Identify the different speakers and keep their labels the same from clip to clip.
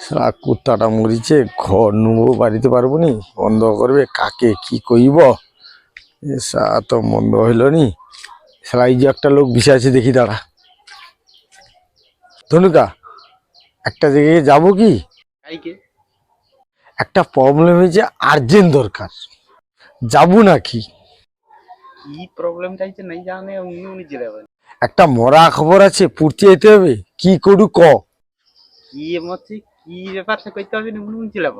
Speaker 1: সারা কুত্তাটা মরিছে ঘর নুবো বাড়িতে পারব নি বন্ধ করবে কাকে কি কইব? সা তো মন্দ হইল নি। সারা এই যে একটা লোক বসে আছে দেখি দাঁড়া। ধনুকা একটা জায়গায় যাব কি? একটা প্রবলেম হয়েছে আর্জেন্ট দরকার। যাব নাকি?
Speaker 2: কি প্রবলেম চাইছে নাই জানে উনি উনি
Speaker 1: একটা মরা খবর আছে পূর্তি যেতে হবে কি করু ক?
Speaker 2: কি কি ব্যাপার সে কইতে না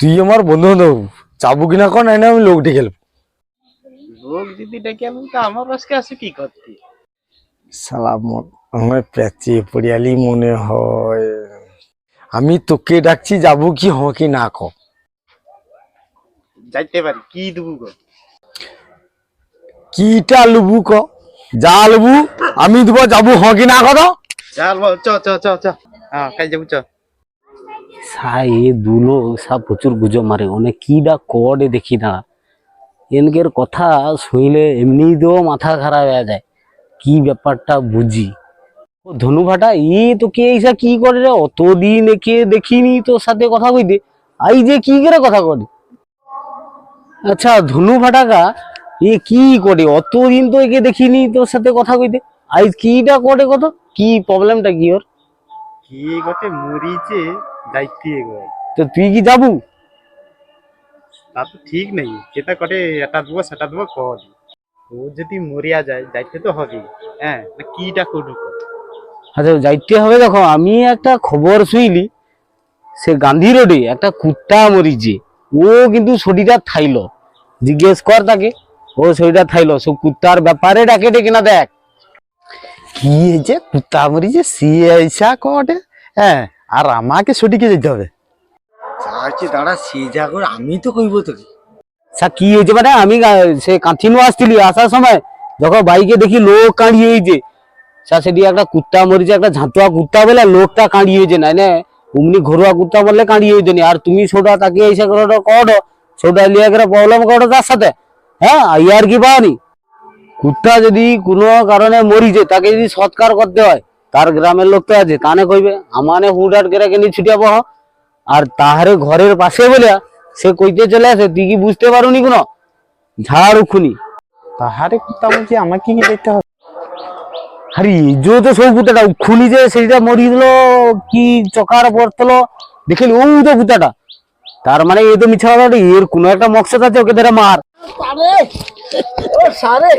Speaker 1: তুই আমার বন্ধু বান্ধব যাব কিনা কন না আমি লোক ডেকে।
Speaker 2: লোক যদি ডেকে আনুন তা আমার আজকে আছে কি করতে?
Speaker 1: সালা আমার পেঁচে পড়িয়ালি মনে হয়। আমি তোকে ডাকছি যাব কি হ কি না ক।
Speaker 2: যাইতে পারি কি দেবো গো?
Speaker 1: কিটা লুবু ক? যা লুবু আমি দেবো যাব হ কি না কত
Speaker 2: চল বল চ চ চ চ। হ্যাঁ
Speaker 3: ধনু ভাটা ই তো কে এইসা কি করে রে? অতদিন একে দেখিনি তোর সাথে কথা কইতে। আই যে কি করে কথা করে আচ্ছা ধনু ভাটাকা এ কি করে? অতদিন তো একে দেখিনি তোর সাথে কথা কইতে। আইজ কিটা করে কত? কি প্রবলেমটা কি ওর?
Speaker 2: কি গটে মরিছে যাইতে গো।
Speaker 3: তো তুই কি যাবু?
Speaker 2: তা তো ঠিক নেই যেটা কটে এটা দেবো সেটা দেবো কর। ও যদি মরিয়া যায় যাইতে তো হবে হ্যাঁ না কিটা করব কর?
Speaker 3: আচ্ছা যাইতে হবে দেখো আমি একটা খবর শুইলি সে গান্ধী রোডে একটা কুত্তা মরিছে। ও কিন্তু শরীরটা থাইলো। জিজ্ঞেস কর তাকে। ও শরীরটা থাইলো সে কুত্তার ব্যাপারে ডাকে ডেকে না দেখ।
Speaker 4: কি হয়েছে কুত্তা মরিছে সিয়ে আইসা কটে হ্যাঁ আর আমাকে ছুটিকে যেতে হবে।
Speaker 1: আচ্ছা দাঁড়া সে যা করে আমি তো কইব তোকে।
Speaker 3: সা কি হয়েছে মানে? আমি সে কাঁথিনু আসছিলি আসার সময় যখন বাইকে দেখি লোক কাঁড়িয়ে হয়েছে। সা সেটি একটা কুত্তা মরিছে একটা ঝাঁতুয়া কুত্তা বলে লোকটা কাঁড়িয়ে হয়েছে না না অমনি ঘরোয়া কুত্তা বললে কাঁড়িয়ে হয়েছে না। আর তুমি ছোটা তাকে এসে করো কড়ো ছোটা লিয়ে করে প্রবলেম করো তার সাথে। হ্যাঁ ইয়ার কি পাওনি কুত্তা যদি কোনো কারণে মরিছে তাকে যদি সৎকার করতে হয় তার গ্রামের লোক তো আছে কানে কইবে আমানে হুডাট করে কেন ছুটিয়া বহ আর তাহারে ঘরের পাশে বলে সে কইতে চলে আসে তুই কি বুঝতে পারুনি কোনো? ঝাড় উখুনি
Speaker 4: তাহারে কুত্তা মরিছে আমাকে কি দেখতে হবে?
Speaker 3: আরে ইজো তো সব কুত্তাটা উখুনি যে সেইটা মরি দিল কি চকার পড়তলো দেখিলি ও তো কুত্তাটা। তার মানে এ তো মিছা কথা এর কোনো একটা মকসদ আছে ওকে ধরে মার।
Speaker 1: সারে ও সারে